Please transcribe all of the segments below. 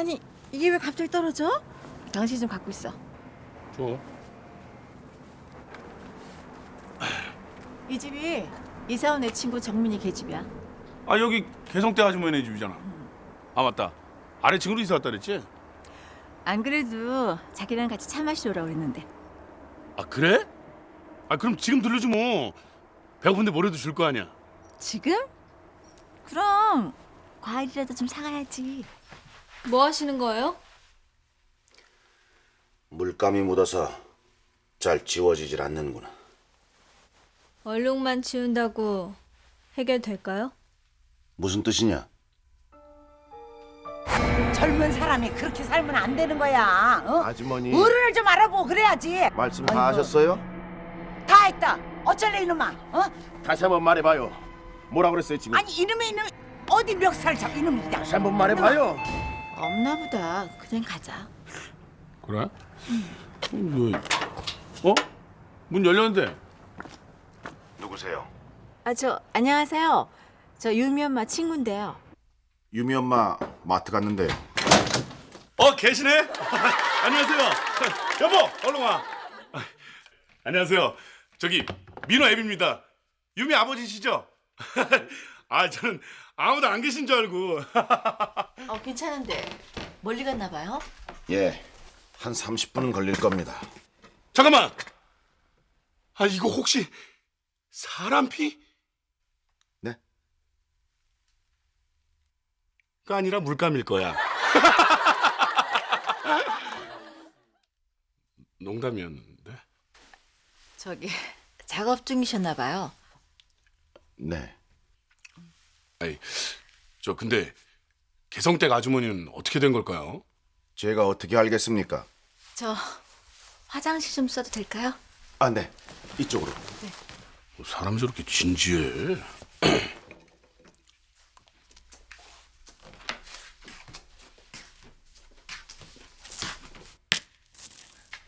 아니 이게 왜 갑자기 떨어져? 당신 좀 갖고 있어. 줘. 이 집이 이사 온 내 친구 정민이 걔 집이야. 아 여기 개성대 아주머니네 집이잖아. 아 맞다. 아래 층으로 이사 왔다 그랬지? 안 그래도 자기랑 같이 차 마시러 오라고 그랬는데. 아 그래? 아 그럼 지금 들르지 뭐. 배고픈데 뭐라도 줄 거 아니야. 지금? 그럼 과일이라도 좀 사가야지. 뭐 하시는 거예요? 물감이 묻어서 잘 지워지질 않는구나. 얼룩만 지운다고 해결될까요? 무슨 뜻이냐? 젊은 사람이 그렇게 살면 안 되는 거야. 어? 아주머니 어른을 좀 알아보고 그래야지. 말씀 다 하셨어요? 다 했다. 어쩔래 이놈아. 어? 다시 한번 말해봐요. 뭐라 그랬어요 지금? 아니 이놈의 이놈 어디 멱살 잡 이놈이 있다. 다시 한번 말해봐요. 없나 보다. 그냥 가자. 그래? 음, 왜? 어? 문 열렸는데. 누구세요? 아 저 안녕하세요. 저 유미 엄마 친구인데요. 유미 엄마 마트 갔는데 어 계시네? 안녕하세요. 여보 얼른 와. 아, 안녕하세요. 저기 민호 앱입니다. 유미 아버지시죠? 아 저는 아무도 안 계신 줄 알고. 어 괜찮은데 멀리 갔나 봐요? 예, 한 30분은 걸릴 겁니다. 잠깐만. 아 이거 혹시 사람 피? 네? 가 아니라 물감일 거야. 농담이었는데. 저기 작업 중이셨나 봐요. 네, 아이, 저 근데 개성댁 아주머니는 어떻게 된 걸까요? 제가 어떻게 알겠습니까? 저 화장실 좀 써도 될까요? 아, 네, 이쪽으로. 뭐 사람 저렇게 진지해.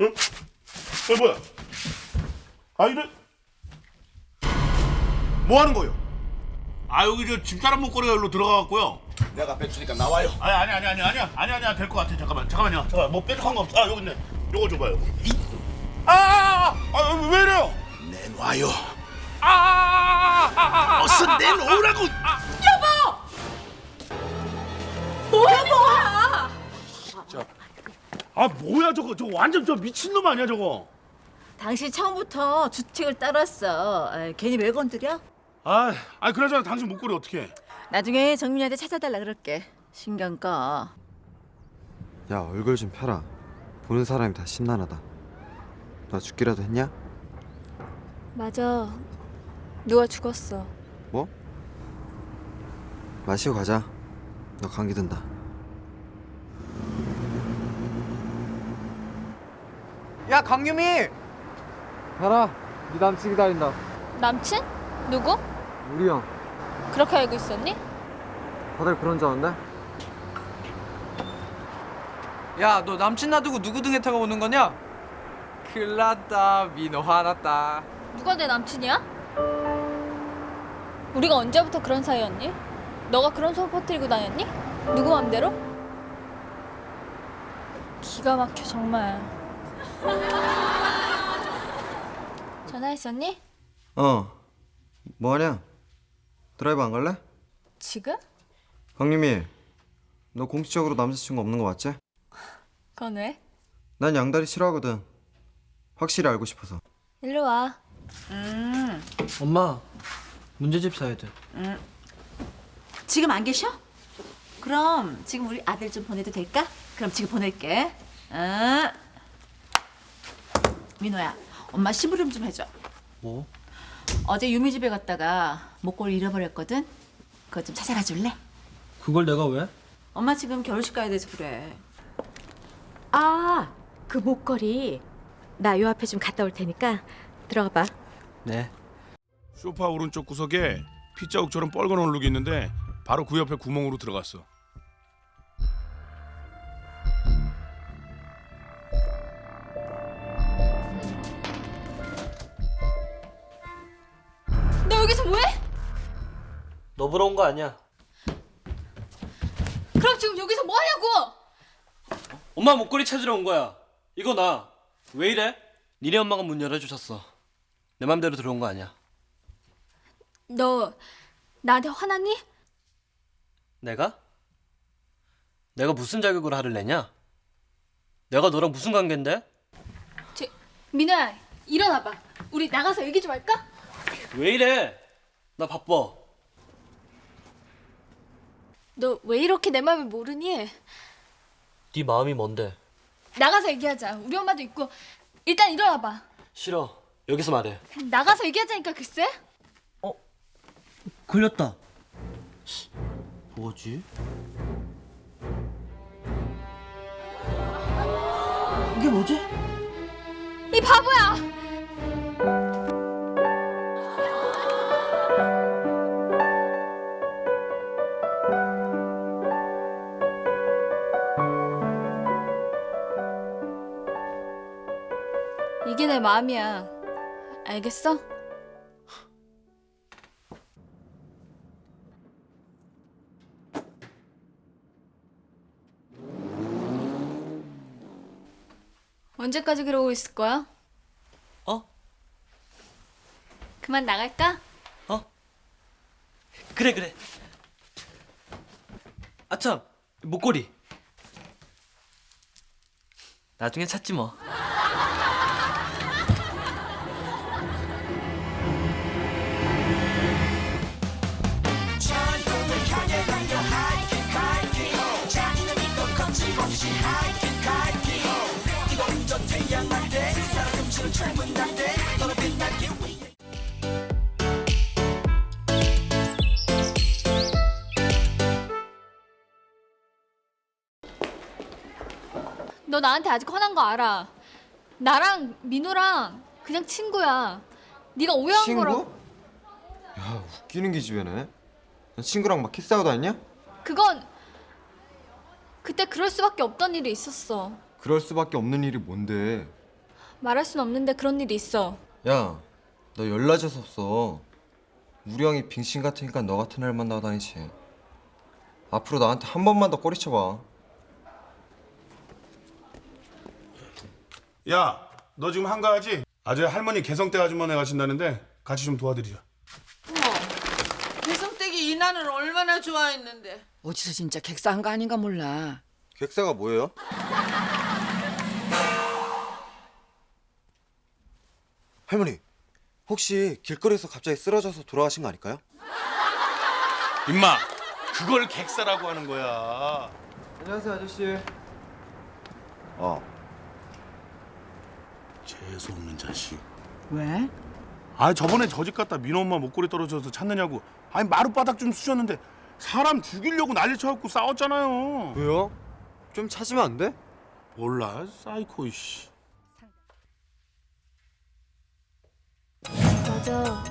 응? 어, 뭐야? 아 이래? 뭐 하는 거요? 아 여기 저 집사람 목걸이가 일로 들어가갖고요. 내가 뺏으니까 나와요. 아니 아니 아니 아니 아니야 아니 아니야 될 것 같아 잠깐만 잠깐만요 잠깐 뭐 뾰족한 거 없어 아 여기 있네 요거 줘봐요 아아왜 이래요 내놔요. 아 어서 내놓으라고. 아 뭐야 저거 저거 완전 저 미친놈 아니야 저거 당신 처음부터 주책을 따랐어. 에이, 괜히 왜 건드려? 아, 아 그나저나 당신 목걸이 어떻게 해? 나중에 정민이한테 찾아달라 그럴게. 신경 꺼. 야 얼굴 좀 펴라 보는 사람이 다 심란하다 너 죽기라도 했냐? 맞아. 누가 죽었어. 뭐? 마시고 가자 너 감기 든다 야 강유미! 가라 네 남친 기다린다 남친? 누구? 우리 형 그렇게 알고 있었니? 다들 그런 줄 아는데? 야, 너 남친 놔두고 누구 등에 타고 오는 거냐? 큰일 났다. 민호 화났다. 누가 내 남친이야? 우리가 언제부터 그런 사이였니? 너가 그런 소문 퍼뜨리고 다녔니? 누구 맘대로? 기가 막혀 정말. 전화했었니? 어 뭐하냐? 드라이브 안 갈래? 지금? 강유미 너 공식적으로 남자친구 없는 거 맞지? 그건 왜? 난 양다리 싫어하거든 확실히 알고 싶어서 일로 와. 엄마, 문제집 사야 돼. 지금 안 계셔? 그럼 지금 우리 아들 좀 보내도 될까? 그럼 지금 보낼게. 응. 민호야, 엄마 심부름 좀 해줘. 뭐? 어제 유미 집에 갔다가 목걸이 잃어버렸거든. 그거 좀 찾아가 줄래? 그걸 내가 왜? 엄마 지금 결혼식 가야 돼서 그래. 아, 그 목걸이 나 요 앞에 좀 갔다 올 테니까 들어가 봐. 네. 소파 오른쪽 구석에 피자국처럼 뻘건 얼룩이 있는데 바로 그 옆에 구멍으로 들어갔어 너 보러 온 거 아니야. 그럼 지금 여기서 뭐 하냐고? 엄마 목걸이 찾으러 온 거야. 이거 나. 왜 이래? 니네 엄마가 문 열어주셨어. 내 맘대로 들어온 거 아니야. 너 나한테 화났니? 내가? 내가 무슨 자격으로 화를 내냐? 내가 너랑 무슨 관계인데? 저, 민호야 일어나봐. 우리 나가서 얘기 좀 할까? 왜 이래? 나 바빠. 너 왜 이렇게 내 마음을 모르니? 네 마음이 뭔데? 나가서 얘기하자. 우리 엄마도 있고 일단 일어나봐. 싫어. 여기서 말해. 나가서 얘기하자니까 글쎄. 걸렸다. 뭐지? 이게 뭐지? 이 바보야. 내 마음이야. 알겠어? 언제까지 그러고 있을 거야? 어? 그만 나갈까? 어? 그래 그래. 아참 목걸이. 나중에 찾지 뭐. 너 나한테 아직 화난 거 알아. 나랑 민호랑 그냥 친구야. 네가 오해한 친구? 거라. 야 웃기는 기집애네 넌 친구랑 막 키스하고 다녔냐? 그건 그때 그럴 수밖에 없던 일이 있었어. 그럴 수밖에 없는 일이 뭔데 말할 순 없는데 그런 일이 있어. 야너 연락해서 없어 우리 형이 빙신 같으니까 너 같은 애를 만나고 다니지 앞으로 나한테 한 번만 더 꼬리쳐봐 야, 너 지금 한가하지? 아재 할머니 개성댁 아주머니 가신다는데 같이 좀 도와드리자. 배송댁이 이난을 얼마나 좋아했는데. 어디서 진짜 객사한 거 아닌가 몰라. 객사가 뭐예요? 할머니 혹시 길거리에서 갑자기 쓰러져서 돌아가신 거 아닐까요? 임마, 그걸 객사라고 하는 거야. 안녕하세요 아저씨 어 재수 없는 자식. 왜? 아, 저번에 저 집 갔다 민호 엄마 목걸이 떨어져서 찾느냐고. 아니 마룻바닥 좀 쑤셨는데 사람 죽이려고 난리 쳐갖고 싸웠잖아요. 왜요? 좀 찾으면 안 돼? 몰라, 사이코 씨. 맞아.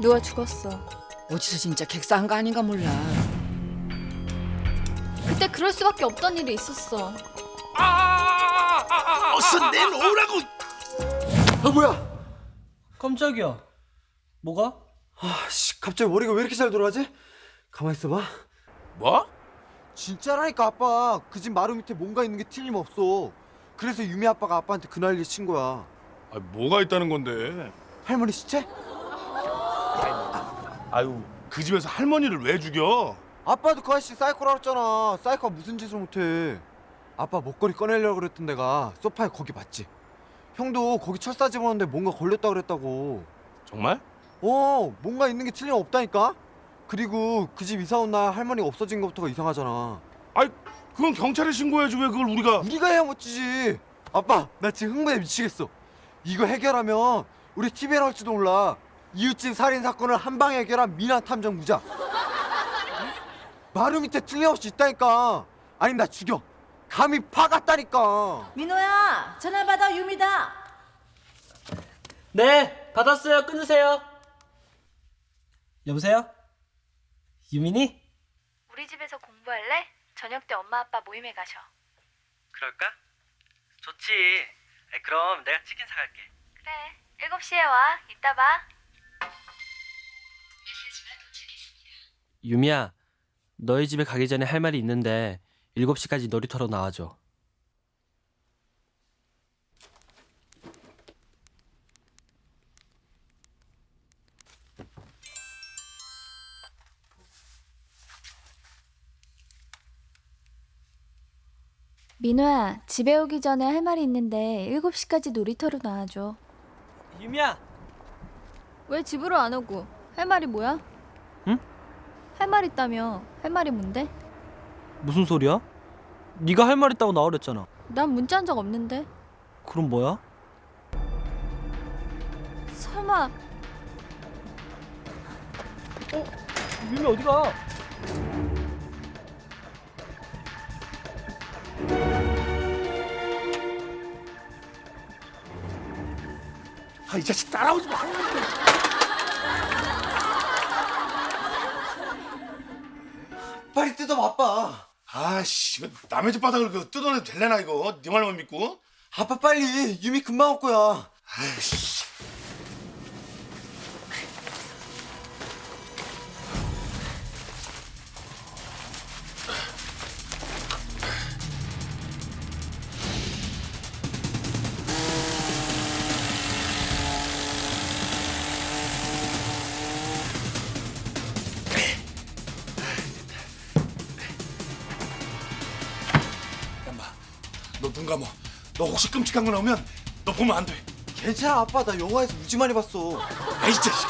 누가 죽었어. 어디서 진짜 객사한 거 아닌가 몰라. 그때 그럴 수밖에 없던 일이 있었어. 어서 내놓으라고. 아 뭐야 깜짝이야. 뭐가? 아씨 갑자기 머리가 왜 이렇게 잘 돌아가지? 가만 있어봐 뭐? 진짜라니까 아빠 그 집 마루 밑에 뭔가 있는 게 틀림없어 그래서 유미 아빠가 아빠한테 그 난리 친 거야 아, 뭐가 있다는 건데? 할머니 시체? 아유, 그 집에서 할머니를 왜 죽여? 아빠도 그 아저씨 사이코라 그랬잖아 사이코가 무슨 짓을 못해 아빠 목걸이 꺼내려고 그랬던 데가 소파에 거기 맞지? 형도 거기 철사 집어넣는데 뭔가 걸렸다 그랬다고. 정말? 어 뭔가 있는 게 틀림없다니까? 그리고 그 집 이사 온 날 할머니가 없어진 것부터가 이상하잖아. 아이, 그건 경찰에 신고해야지 왜 그걸 우리가? 우리가 해야 멋지지. 아빠 나 지금 흥분해 미치겠어. 이거 해결하면 우리 TV에 나올지도 몰라. 이웃집 살인 사건을 한 방에 해결한 미나 탐정 무자 마루 밑에 틀림없이 있다니까. 아니 나 죽여 감히 파갔다니까 민호야, 전화 받아 유미다. 네, 받았어요. 끊으세요. 여보세요? 유민이? 우리 집에서 공부할래? 저녁 때 엄마 아빠 모임에 가셔. 그럴까? 좋지. 그럼 내가 치킨 사갈게. 그래. 7시에 와. 이따 봐. 유미야, 너희 집에 가기 전에 할 말이 있는데 7시까지 놀이터로 나와줘. 민호야, 집에 오기 전에 할 말이 있는데 7시까지 놀이터로 나와줘. 유미야! 왜 집으로 안 오고? 할 말이 뭐야? 응? 할 말 있다며. 할 말이 뭔데? 무슨 소리야? 네가 할 말 있다고 나오랬잖아. 난 문자 한 적 없는데. 그럼 뭐야? 설마 유미 어디 가? 아, 이 자식 따라오지 마. 빨리 뜯어 아빠. 아씨, 이거 남의 집 바닥을 그 뜯어내도 될래나 이거? 네 말만 믿고? 아빠 빨리 유미 금방 올 거야. 아이씨. 눈 감어. 너 혹시 끔찍한 거 나오면 너 보면 안 돼. 괜찮아 아빠 나 영화에서 무지 많이 봤어. 아이 자식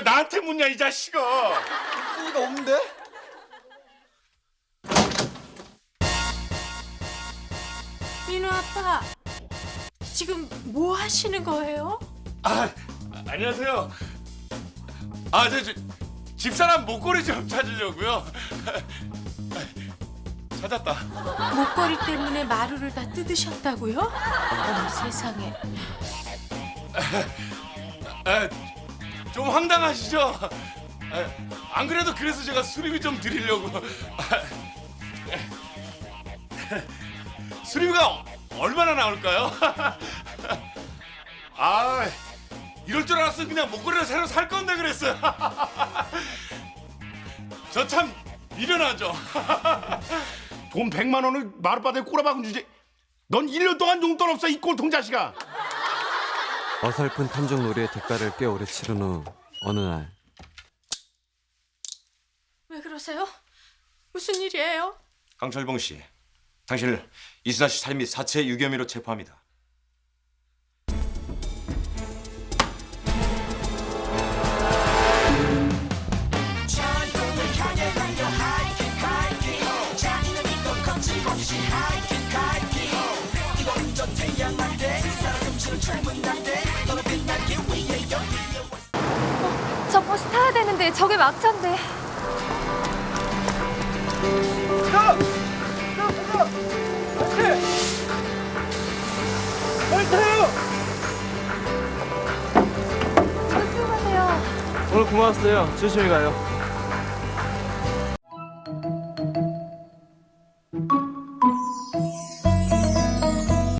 왜 나한테 묻냐 이 자식아. 소리가 없는데? 민호 아빠 지금 뭐 하시는 거예요? 아, 안녕하세요. 아, 저, 저 집사람 목걸이 좀 찾으려고요. 찾았다. 목걸이 때문에 마루를 다 뜯으셨다고요? 어머 세상에 아, 좀 황당하시죠? 아, 안 그래도 그래서 제가 수리비 좀 드리려고. 수리비가 얼마나 나올까요? 아, 이럴 줄 알았으면 그냥 목걸이를 새로 살 건데 그랬어요. 저 참 미련하죠. 돈 100만 원을 마룻바닥에 꼬라박은 주제. 넌 1년 동안 용돈 없어 이 꼴통 자식아. 어설픈 탐정 놀이의 대가를 꽤 오래 치른 후 어느 날 왜 그러세요? 무슨 일이에요? 강철봉 씨, 당신을 이순아 씨 살인 및 사체 유기 혐의로 체포합니다. 저 버스 타야 되는데 저게 막차인데. 오늘 고마웠어요. 조심히 가요.